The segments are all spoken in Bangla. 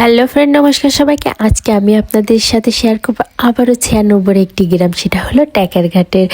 হ্যালো ফ্রেন্ড, নমস্কার সবাইকে। আজকে আমি আপনাদের সাথে শেয়ার করব আবারও ছিয়ানব্বই একটি গ্রাম, সেটা হলো ট্যাকারঘাটের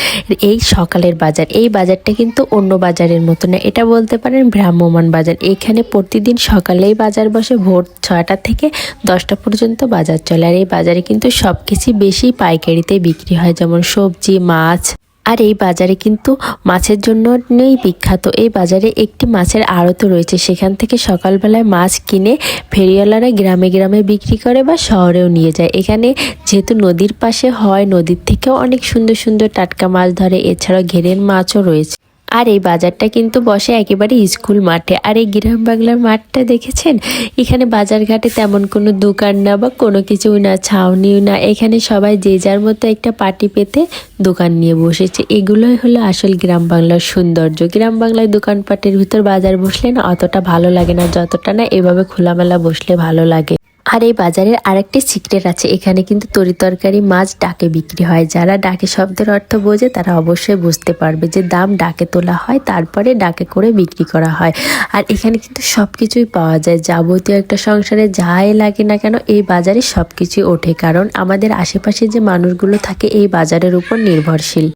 এই সকালের বাজার। এই বাজারটা কিন্তু অন্য বাজারের মতো না, এটা বলতে পারেন ভ্রাম্যমান বাজার। এখানে প্রতিদিন সকালেই বাজার বসে ভোর ছয়টা থেকে দশটা পর্যন্ত বাজার চলে। আর এই বাজারে কিন্তু সব কিছুই বেশি পাইকারিতে বিক্রি হয়, যেমন সবজি, মাছ আর এই বাজারে কিন্তু মাছের জন্য নেই বিখ্যাত। এই বাজারে একটি মাছের আড়তও রয়েছে। সেখান থেকে সকালবেলায় মাছ কিনে ফেরিওয়ালারা গ্রামে গ্রামে বিক্রি করে বা শহরেও নিয়ে যায়। এখানে যেহেতু নদীর পাশে হয়, নদীর থেকেও অনেক সুন্দর সুন্দর টাটকা মাছ ধরে। এছাড়াও ঘেরের মাছও রয়েছে। আর এই বাজারটা কিন্তু বসে একেবারে স্কুল মাঠে। আর এই গ্রাম বাংলার মাঠটা দেখেছেন? এখানে বাজারঘাটে তেমন কোনো দোকান না বা কোনো কিছু না, ছাউনিও না। এখানে সবাই যে যার মতো একটা পার্টি পেতে দোকান নিয়ে বসেছে। এগুলোই হলো আসল গ্রাম বাংলার সৌন্দর্য। গ্রাম বাংলায় দোকানপাটের ভিতর বাজার বসলে না অতটা ভালো লাগে না, যতটা না এভাবে খোলামেলা বসলে ভালো লাগে। আর এই বাজারের আরেকটি সিক্রেট আছে। এখানে কিন্তু তরি তরকারি মাছ ডাকে বিক্রি হয়। যারা ডাকে শব্দের অর্থ বোঝে, তারা অবশ্যই বুঝতে পারবে যে দাম ডাকে তোলা হয়, তারপরে ডাকে করে বিক্রি করা হয়। আর এখানে কিন্তু সব কিছুই পাওয়া যায়। যাবতীয় একটা সংসারে যাই লাগে না কেন, এই বাজারে সব কিছুই ওঠে। কারণ আমাদের আশেপাশে যে মানুষগুলো থাকে, এই বাজারের উপর নির্ভরশীল।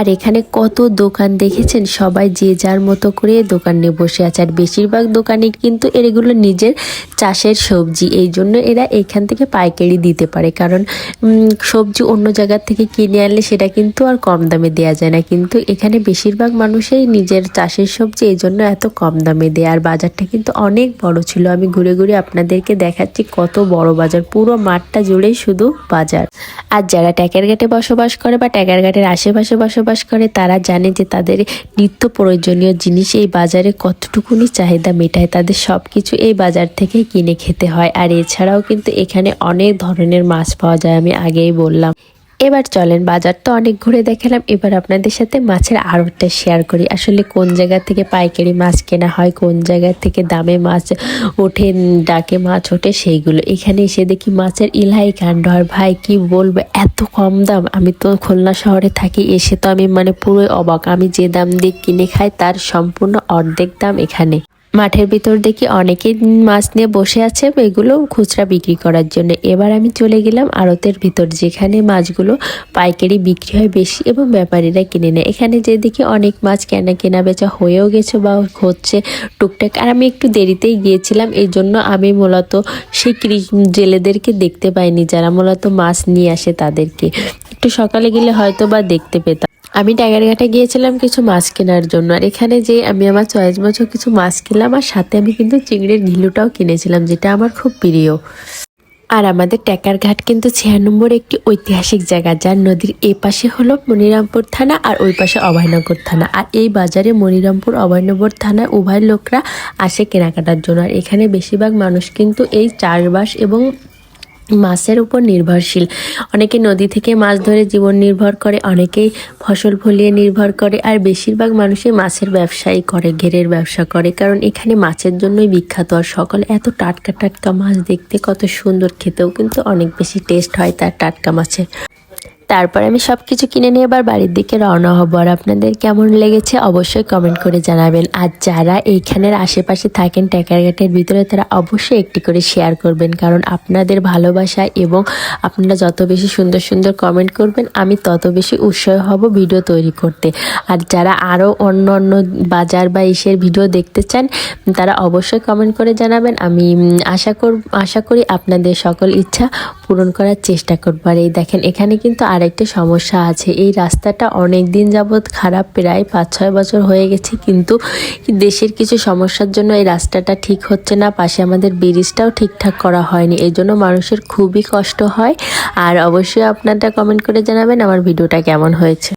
আর এখানে কত দোকান দেখেছেন? সবাই যে যার মতো করে দোকান নিয়ে বসে আছে। আর বেশিরভাগ দোকানে কিন্তু এগুলো নিজের চাষের সবজি। এই জন্য এরা এখান থেকে পাইকারি দিতে পারে। কারণ সবজি অন্য জায়গার থেকে কিনে আনলে সেটা কিন্তু আর কম দামে দেওয়া যায় না। কিন্তু এখানে বেশিরভাগ মানুষই নিজের চাষের সবজি এই জন্য এত কম দামে দেয়। আর বাজারটা কিন্তু অনেক বড় ছিল। আমি ঘুরে ঘুরে আপনাদেরকে দেখাচ্ছি কত বড় বাজার। পুরো মাঠটা জুড়েই শুধু বাজার। আর যারা ট্যাকের ঘাটে বসবাস করে বা ট্যাকের ঘাটের আশেপাশে বসবাস করে, তারা জানে যে তাদের নিত্য প্রয়োজনীয় জিনিস এই বাজারে কতটুকুনি চাহিদা মেটায়। তাদের সব কিছু এই বাজার থেকে কিনে খেতে হয়। আর এছাড়াও কিন্তু এখানে অনেক ধরনের মাছ পাওয়া যায়, আমি আগেই বললাম। এবার চলেন বাজার। তো অনেক ঘুরে দেখালাম, এবার আপনাদের সাথে মাছের আড়তটা শেয়ার করি। আসলে কোন জায়গা থেকে পাইকারি মাছ কেনা হয়, কোন জায়গা থেকে দামে মাছ ওঠে, ডাকে মাছ ওঠে, সেইগুলো। এখানে এসে দেখি মাছের ইলাই কাণ্ড। আর ভাই, কি বলব, এত কম দাম। আমি তো খুলনা শহরে থাকি, এসে তো আমি মানে পুরোই অবাক। আমি যে দাম দিয়ে কিনে খাই, তার সম্পূর্ণ অর্ধেক দাম এখানে। মাঠের ভিতর দেখি অনেকেই মাছ নিয়ে বসে আছে এগুলো খুচরা বিক্রি করার জন্য। এবার আমি চলে গেলাম আড়তের ভিতর, যেখানে মাছগুলো পাইকারি বিক্রি হয় বেশি এবং ব্যাপারীরা কিনে নেয়। এখানে যে দেখি অনেক মাছ কেনা কেনা বেচা হয়েও গেছে বা হচ্ছে টুকটাক। আর আমি একটু দেরিতেই গিয়েছিলাম এই জন্য আমি মূলত সেই জেলেদেরকে দেখতে পাইনি, যারা মূলত মাছ নিয়ে আসে তাদেরকে। একটু সকালে গেলে হয়তো বা দেখতে পেতাম। আমি টাইগারঘাটে গিয়েছিলাম কিছু মাছ কেনার জন্য, আর এখানে যে আমি আমার চয়েস মতো কিছু মাছ কিনলাম, আর সাথে আমি কিন্তু চিংড়ির ঘিলুটাও কিনেছিলাম, যেটা আমার খুব প্রিয়। আর আমাদের ট্যাকার ঘাট কিন্তু ছিয়ানব্বই একটি ঐতিহাসিক জায়গা, যার নদীর এ পাশে হলো মনিরামপুর থানা, আর ওই পাশে অভয়নগর থানা। আর এই বাজারে মনিরামপুর, অভয়নগর থানার উভয় লোকরা আসে কেনাকাটার জন্য, আর এখানে বেশিরভাগ মানুষ কিন্তু এই চাষবাস এবং মাছের উপর নির্ভরশীল। অনেকে নদী থেকে মাছ ধরে জীবন নির্ভর করে, অনেকেই ফসল ফলিয়ে নির্ভর করে, আর বেশিরভাগ মানুষই মাছের ব্যবসাই করে, ঘেরের ব্যবসা করে, কারণ এখানে মাছের জন্যই বিখ্যাত। আর সকল এত টাটকা টাটকা মাছ দেখতে কত সুন্দর, খেতেও কিন্তু অনেক বেশি টেস্ট হয় তার টাটকা মাছের। তারপর আমি সব কিছু কিনে নিয়ে এবার বাড়ির দিকে রওনা হব। আর আপনাদের কেমন লেগেছে অবশ্যই কমেন্ট করে জানাবেন। আর যারা এইখানের আশেপাশে থাকেন ট্যাকারঘাটের ভিতরে, তারা অবশ্যই একটি করে শেয়ার করবেন। কারণ আপনাদের ভালোবাসা এবং আপনারা যত বেশি সুন্দর সুন্দর কমেন্ট করবেন, আমি তত বেশি উৎসাহ হব ভিডিও তৈরি করতে। আর যারা আরও অন্য অন্য বাজার বা ইসের ভিডিও দেখতে চান, তারা অবশ্যই কমেন্ট করে জানাবেন। আমি আশা কর, আশা করি আপনাদের সকল ইচ্ছা পূরণ করার চেষ্টা করব। আর এই দেখেন, এখানে কিন্তু আরেকটা সমস্যা আছে। এই রাস্তাটা অনেক দিন যাবৎ খারাপ, প্রায় পাঁচ ছয় বছর হয়ে গেছে, কিন্তু দেশের কিছু সমস্যার জন্য এই রাস্তাটা ঠিক হচ্ছে না। পাশে আমাদের ব্রিজটাও ঠিকঠাক করা হয়নি এই জন্য মানুষের খুবই কষ্ট হয়। আর অবশ্যই আপনারা কমেন্ট করে জানাবেন আমার ভিডিওটা কেমন হয়েছে।